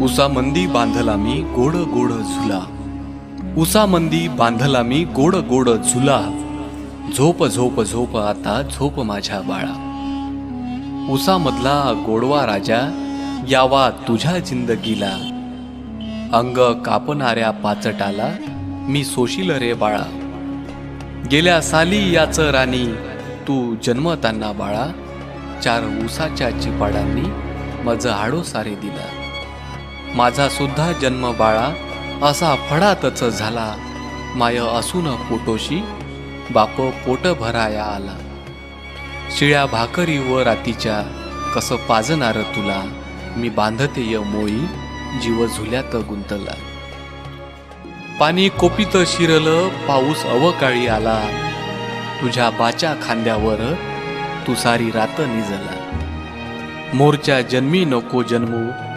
उसामंदी बांधला मी गोड गोड झुला. उसामंदी बांधला मी गोड गोड झुला. झोप झोप झोप आता झोप माझ्या बाळा. उसामधला गोडवा राजा यावा तुझ्या जिंदगीला. अंग कापणाऱ्या पाचटाला मी सोशील रे बाळा. गेल्या साली याच राणी तू जन्मताना बाळा. चार उसाच्या चिपाडांनी मज हाडो सारे दिला. माझा सुद्धा जन्म बाळा असा फडातच झाला. माय असून पोटोशी बाप पोट भराया आला. शिळ्या भाकरी व रातीच्या कसं पाजणार तुला? मी बांधते य मोळी जीव झुल्यात गुंतला. पाणी कोपीत शिरलं पाऊस अवकाळी आला. तुझ्या बाच्या खांद्यावर तुसारी रात निजला. मोरच्या जन्मी नको जन्मू